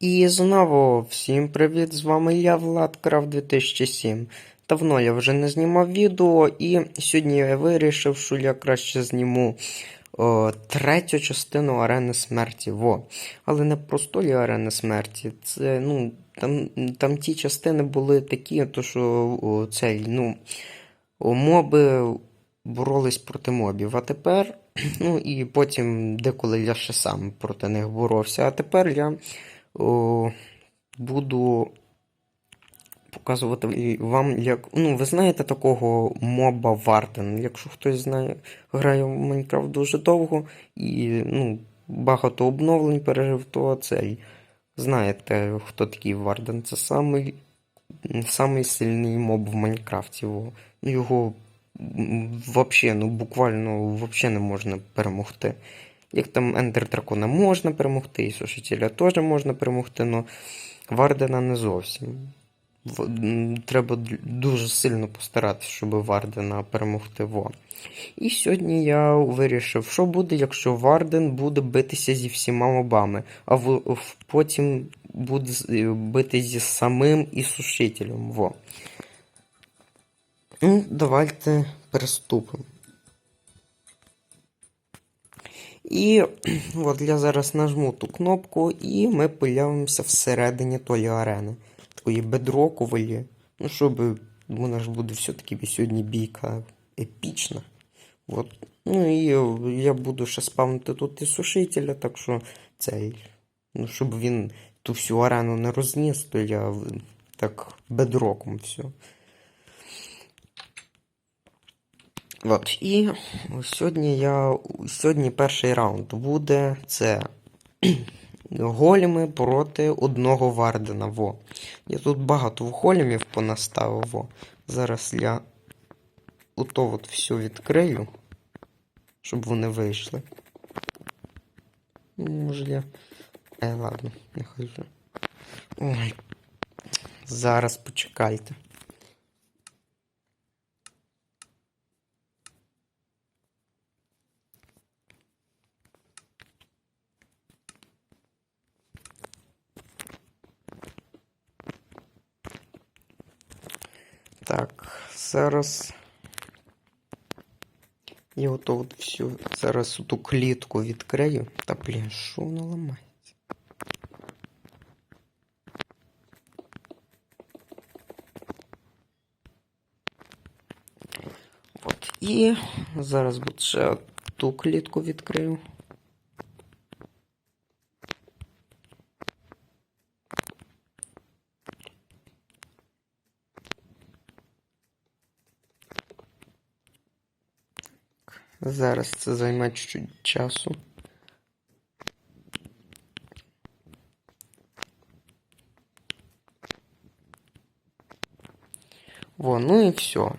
І знову всім привіт! З вами я, Владкрафт 2007. Давно я вже не знімав відео, і сьогодні я вирішив, що я краще зніму о, третю частину арени смерті. Во. Але не простої арени смерті. Це, ну, там, там ті частини були такі, то що о, цей, ну, моби боролись проти мобів. А тепер, ну і потім деколи я ще сам проти них боровся. А тепер я о, буду показувати вам, як. Ну, ви знаєте такого моба Варден. Якщо хтось знає, грає в Майнкрафт дуже довго і ну, багато обновлень пережив, то цей. Знаєте, хто такий Варден? Це самий, самий сильний моб в Майнкрафті. Во. Його вообще, ну буквально вообще не можна перемогти. Як там Ендер Дракона можна перемогти, і Сушителя теж можна перемогти, але Вардена не зовсім. Треба дуже сильно постаратися, щоб Вардена перемогти. Во. І сьогодні я вирішив, що буде, якщо Варден буде битися зі всіма мобами, а в, потім буде е, бити зі самим і сушителем. Во. Ну, давайте приступимо. І от я зараз нажму ту кнопку, і ми появимося всередині тої арени. Такої бедрокової. Ну, щоб вона ж буде все-таки сьогодні бійка епічна. От. Ну і я буду ще спавнити тут і сушителя, так що цей. Ну, щоб він ту всю арену не розніс, то я так бедроком все. От, і сьогодні я. Сьогодні перший раунд буде це голіми проти одного Вардена. Во. Я тут багато голімів понаставив. Во. Зараз я ото от все відкрию, щоб вони вийшли. Може я. Е, ладно, нехай. Ой. Зараз почекайте. Так, зараз. Я ото от всю. Зараз ту клітку відкрию. Та блін, що воно ламається? От. І зараз ще ту клітку відкрию. Зараз це займе чуть-чуть часу. Во, ну і все.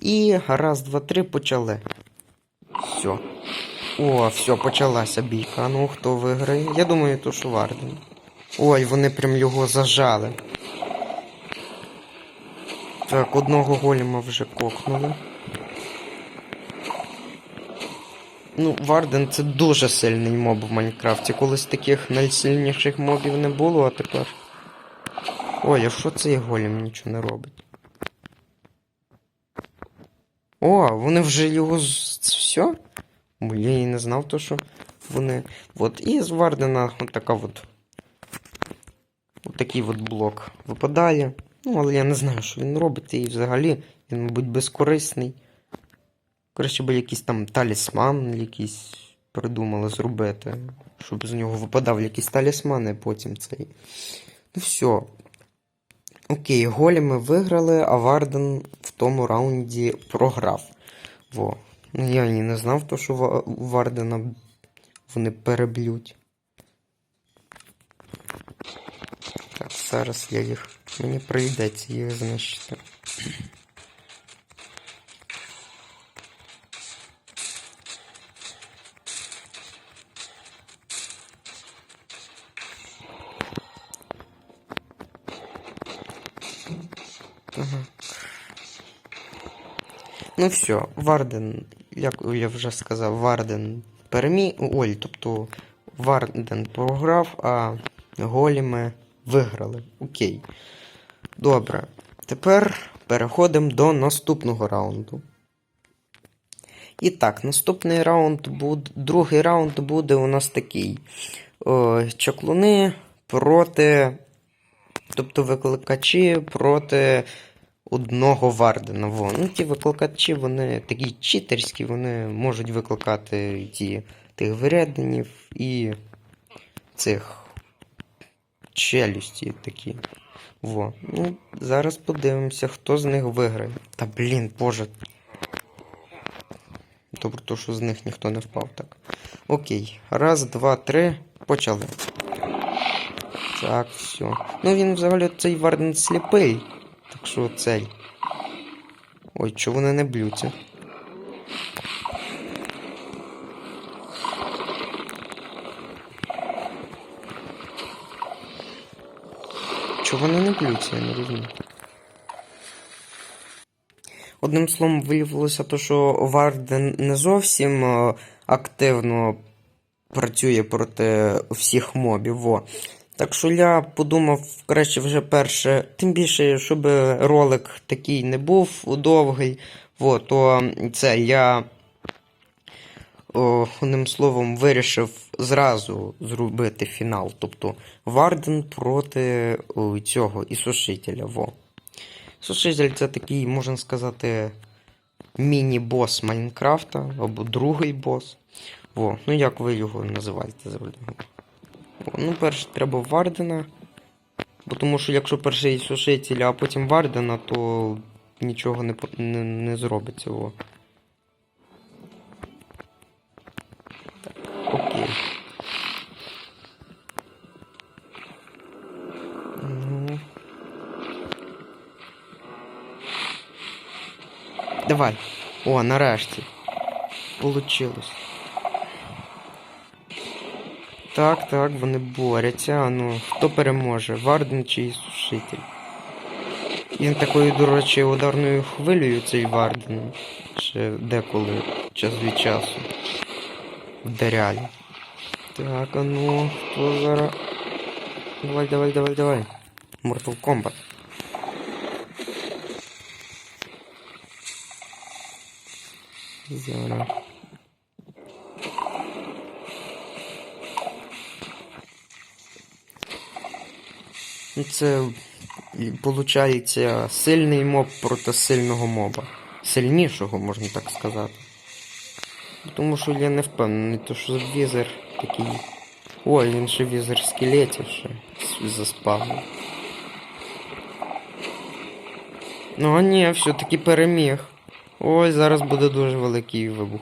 І раз, два, три почали. Все. О, все, почалася бійка. Ну, хто виграє? Я думаю, то що Варден. Ой, вони прям його зажали. Так, одного голіма вже кокнули. Ну, Варден це дуже сильний моб в Майнкрафті. Колись таких найсильніших мобів не було, а тепер. Ой, а що цей голім нічого не робить? О, вони вже його все? Бо я і не знав, то що вони. От, і з Вардена от така от. От такий от блок випадає. Ну, але я не знаю, що він робить, і взагалі він, мабуть, безкорисний. Краще би якийсь там талісман якийсь придумали зробити, щоб з нього випадав якийсь талісман, потім цей. Ну все. Окей, голі ми виграли, а Варден в тому раунді програв. Во. Ну я і не знав, то, що Вардена вони переб'ють. Так, зараз я їх. Мені прийдеться їх знищити. Ну все, Варден, як я вже сказав, Варден переміг. Ой, тобто Варден програв, а голіми виграли. Окей. Добре. Тепер переходимо до наступного раунду. І так, наступний раунд буде. Другий раунд буде у нас такий. О, чаклуни проти. Тобто викликачі проти одного Вардена. Во. Ну, ті викликачі, вони такі читерські, вони можуть викликати ті, тих виряденів і цих челюсті такі. Во. Ну, зараз подивимося, хто з них виграє. Та блін, боже. Добре, то, що з них ніхто не впав так. Окей. Раз, два, три. Почали. Так, все. Ну він взагалі цей Варден сліпий. Так що цей. Ой, чого вони не б'ються? Чого вони не б'ються, я не розумію. Одним словом, виявилося то, що Варден не зовсім е, активно працює проти всіх мобів. Во. Так що я подумав, краще вже перше, тим більше, щоб ролик такий не був довгий, во, то це я о, одним словом вирішив зразу зробити фінал. Тобто Варден проти о, цього Ісушителя. Во. Сушитель це такий, можна сказати, міні-бос Майнкрафта або другий бос. Во, ну як ви його називаєте? О, ну, перше треба Вардена. Бо тому що якщо перший сушитель, а потім Вардена, то нічого не, не, не зробиться. Во. Так, окей. Ну. Давай. О, нарешті. Получилось. Так, так, вони борються. А ну, хто переможе? Варден чи Сушитель? Він такою, до речі, ударною хвилею цей Варден. Ще деколи час від часу. Вдаряли. Так, а ну, хто зараз. Давай, давай, давай, давай. Mortal Kombat. Зараз. Це виходить сильний моб проти сильного моба. Сильнішого, можна так сказати. Тому що я не впевнений, то що візер такий. Ой, він ще візер скелетів ще заспавнив. Ну а ні, все-таки переміг. Ой, зараз буде дуже великий вибух.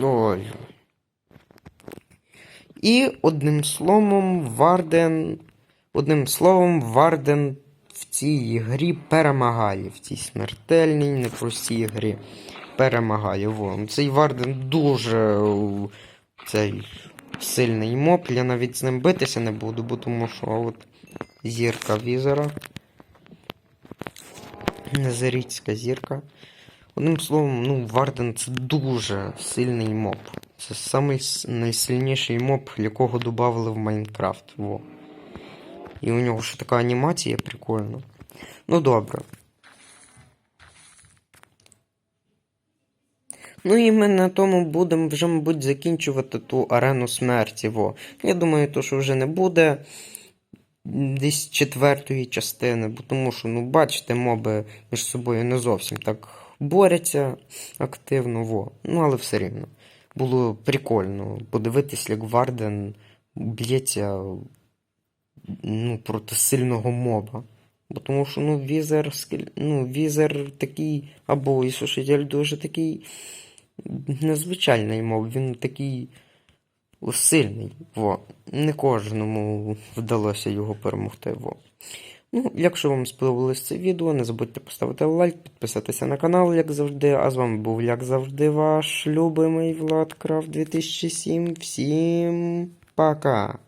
Ой. І одним словом, Варден. Одним словом, Варден в цій грі перемагає. В цій смертельній, непростій грі. Перемагає. Вон. Цей Варден дуже цей сильний моб. Я навіть з ним битися не буду, бо тому що от зірка візера. Незарічська зірка. Одним словом, ну, Варден це дуже сильний моб. Це самий найсильніший моб, якого додавали в Майнкрафт. Во. І у нього ще така анімація прикольна. Ну добре. Ну і ми на тому будемо вже, мабуть, закінчувати ту арену смерті. Во. Я думаю, то, що вже не буде десь четвертої частини, бо тому що, ну, бачите, моби між собою не зовсім так борються активно, во. Ну, але все рівно. Було прикольно подивитись, як Варден б'ється ну, проти сильного моба. Бо тому що ну, візер, ну, візер такий, або Ісушитель дуже такий незвичайний моб, він такий сильний. Во. Не кожному вдалося його перемогти. Во. Ну, якщо вам сподобалось це відео, не забудьте поставити лайк, підписатися на канал, як завжди. А з вами був, як завжди, ваш любимий Владкрафт 2007. Всім пока!